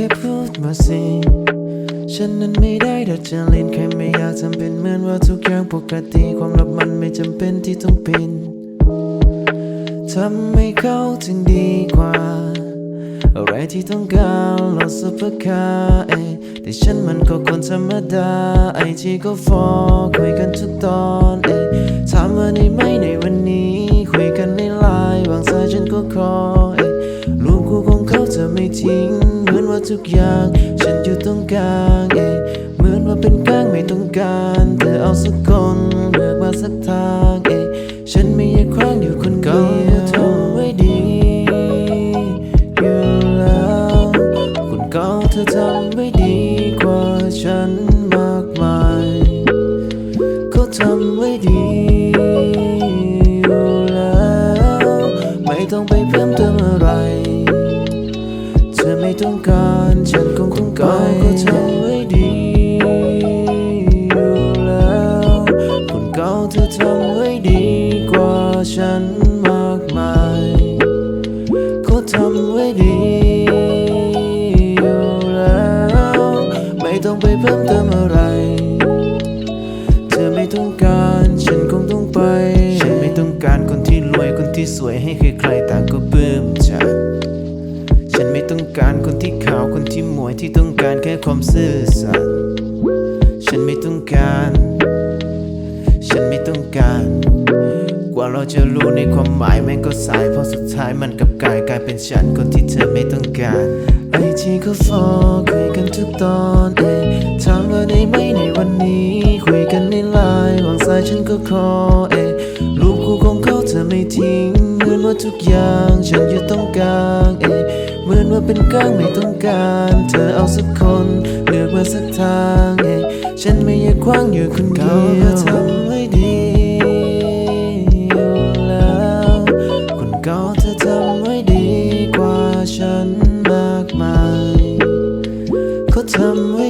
ค่พูดมาสิ ฉันนั้นไม่ได้ดัดจริตแค่ไม่อยากทำเป็นเหมือนว่าทุกอย่างปกติ ความลับมันไม่จำเป็นที่ต้องเปินทำให้เขาถึงดีกว่า อะไรที่ต้องการเราสุภคาเอแต่ฉันมันก็คนธรรมดา ไอจีก็ฟอคุยกันทุกตอนเอถามว่าได้ไหมในวันนี้ ทุกอย่าง ฉันอยู่ตรงกลางเอยเหมือนว่าเป็นกลางไม่ต้องการเธอเอาสักคนเลือกมาสักทางเอยฉันไม่อยากคว้างอยู่คนเดียวทำไว้ดีอยู่แล้วคนเก่าเธอทำไม่ดีกว่าฉันมากมายเขาทำไว้ดีอยู่แล้วไม่ต้องไป ไม่ต้องการ ฉันคงคงไปก็ทำไว้ดีอยู่แล้วคนเก่าเธอทำไว้ดีกว่าฉันมากมายเขาทำไว้ดีอยู่แล้ว ไม่ต้องไปเพิ่มเติมอะไร เธอไม่ต้องการ ฉันคงต้องไป ฉันไม่ต้องการคนที่รวยคนที่สวยให้ใครๆต่างก็ปลื้มฉัน ฉันไม่ต้องการคนที่ขาวคนที่หมวยที่ต้องการแค่ความซื่อสัตย์ฉันไม่ต้องการ ฉันไม่ต้องการ กว่าเราจะรู้ในความหมายแม่งก็สายเพราะสุดท้ายมันกับกายกลายเป็นฉันคนที่เธอไม่ต้องการไอจีก็ฟอคุยกันทุกตอนเอยถามว่าได้ไหมในวันนี้ คุยกันในไลน์วางสายฉันก็คอเอยรูปคู่ของเขาเธอไม่ทิ้งเหมือนว่าทุกอย่างฉันอยู่ตรงกลางเอย เหมือนว่าเป็นก้างไม่ต้องการ เธอเอาสักคน เลือกมาสักทางเอยฉันไม่อยากคว้างอยู่คนเดียวทำให้ดีอยู่แล้ว คนเก่าเธอทำไว้ดีกว่าฉันมากมายเขาทำไว้